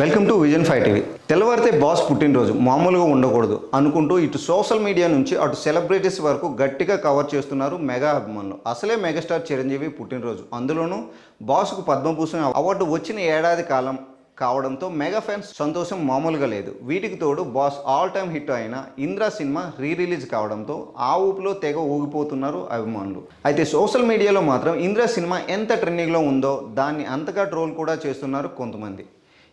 Welcome to vision five TV తెల్లవారితే boss పుట్టినరోజు. మామూలుగా ఉండకూడదు అనుకుంటూ ఇటు సోషల్ మీడియా నుంచి అటు సెలబ్రిటీస్ వరకు గట్టిగా కవర్ చేస్తున్నారు మెగా అభిమానులు. అసలే మెగాస్టార్ చిరంజీవి పుట్టినరోజు. అందులోనూ బాస్కు పద్మభూషణ్ అవార్డు వచ్చిన ఏడాది కాలం కావడంతో మెగా ఫ్యాన్స్ సంతోషం మామూలుగా లేదు. వీటికి తోడు బాస్ ఆల్ టైమ్ హిట్ అయిన ఇంద్రా సినిమా రీ రిలీజ్ కావడంతో ఆ ఊపులో తెగ ఊగిపోతున్నారు అభిమానులు. అయితే సోషల్ మీడియాలో మాత్రం ఇంద్రా సినిమా ఎంత ట్రెండింగ్లో ఉందో దాన్ని అంతగా ట్రోల్ కూడా చేస్తున్నారు కొంతమంది.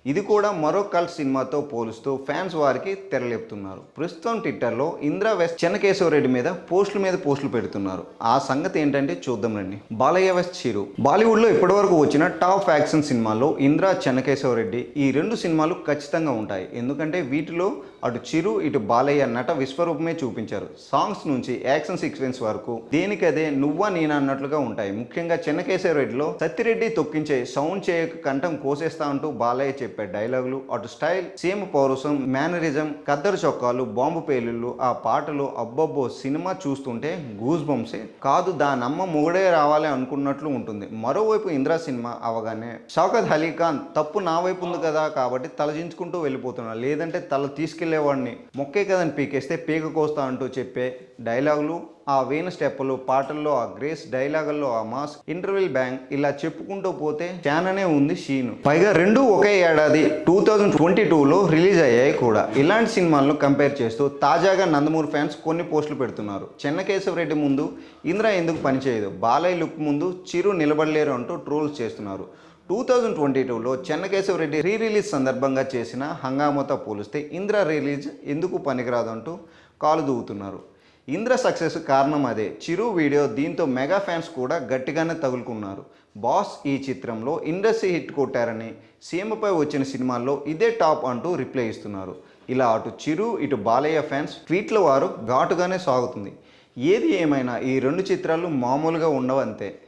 ఇది కూడా మరో కల్ట్ సినిమాతో పోలుస్తూ ఫ్యాన్స్ వారికి తెరలేపుతున్నారు. ప్రస్తుతం ట్విట్టర్లో ఇంద్రా వెస్ట్ చెన్నకేశవరెడ్డి మీద పోస్టుల మీద పోస్టులు పెడుతున్నారు. ఆ సంగతి ఏంటంటే చూద్దాం రండి. బాలయ్య వెస్ట్ చిరు. బాలీవుడ్లో ఇప్పటివరకు వచ్చిన టాప్ యాక్షన్ సినిమాల్లో ఇంద్రా చెన్నకేశవరెడ్డి ఈ రెండు సినిమాలు ఖచ్చితంగా ఉంటాయి. ఎందుకంటే వీటిలో అటు చిరు ఇటు బాలయ్య నట విశ్వరూపమే చూపించారు. సాంగ్స్ నుంచి యాక్షన్ సీక్వెన్స్ వరకు దేనికదే నువ్వా నేనా అన్నట్లుగా ఉంటాయి. ముఖ్యంగా చెన్నకేశవరెడ్డిలో సత్తిరెడ్డి తొక్కించే సౌండ్ చేయక కంఠం కోసేస్తా అంటూ బాలయ్య చెప్పే డైలాగులు అటు స్టైల్ సేమ్ పౌరుషం మేనరిజం కద్దరు చొక్కాలు బాంబు పేలుళ్ళు ఆ పాటలు అబ్బబ్బో సినిమా చూస్తుంటే గూజ్ బంప్సే. కాదు దానమ్మ మొగుడే రావాలి అనుకున్నట్లు ఉంటుంది. మరోవైపు ఇంద్రా సినిమా అవగానే షౌకత్ అలీఖాన్ తప్పు నా వైపు ఉంది కదా కాబట్టి తలజించుకుంటూ వెళ్ళిపోతున్నా. లేదంటే తల తీసుకెళ్ళేవాడిని. మొక్కే కదని పీకేస్తే పీక కోస్తా అంటూ చెప్పే డైలాగులు ఆ వీణ స్టెప్పులు పాటల్లో ఆ గ్రేస్ డైలాగుల్లో ఆ మాస్ ఇంటర్వెల్ బ్యాంగ్ ఇలా చెప్పుకుంటూ పోతే చాలానే ఉంది షీను. పైగా రెండు ఒకే ఏడాది టూ థౌజండ్ ట్వంటీ టూలో రిలీజ్ అయ్యాయి కూడా. ఇలాంటి సినిమాలను కంపేర్ చేస్తూ తాజాగా నందమూరి ఫ్యాన్స్ కొన్ని పోస్టులు పెడుతున్నారు. చెన్నకేశవరెడ్డి ముందు ఇంద్ర ఎందుకు పనిచేయదు బాలయ్య లుక్ ముందు చిరు నిలబడలేరు అంటూ ట్రోల్స్ చేస్తున్నారు. టూ థౌజండ్ ట్వంటీ టూలో చెన్నకేశవరెడ్డి రీ రిలీజ్ సందర్భంగా చేసిన హంగామాతో పోలిస్తే ఇంద్ర రిలీజ్ ఎందుకు పనికిరాదు అంటూ కాలు దూవుతున్నారు. ఇంద్ర సక్సెస్ కారణం అదే. చిరు వీడియో దీంతో మెగా ఫ్యాన్స్ కూడా గట్టిగానే తగులుకున్నారు. బాస్ ఈ చిత్రంలో ఇండస్ట్రీ హిట్ కొట్టారని సీఎంపై వచ్చిన సినిమాల్లో ఇదే టాప్ అంటూ రిప్లై ఇస్తున్నారు. ఇలా అటు చిరు ఇటు బాలయ్య ఫ్యాన్స్ ట్వీట్ల వారు ఘాటుగానే సాగుతుంది. ఏది ఏమైనా ఈ రెండు చిత్రాలు మామూలుగా ఉండవంతే.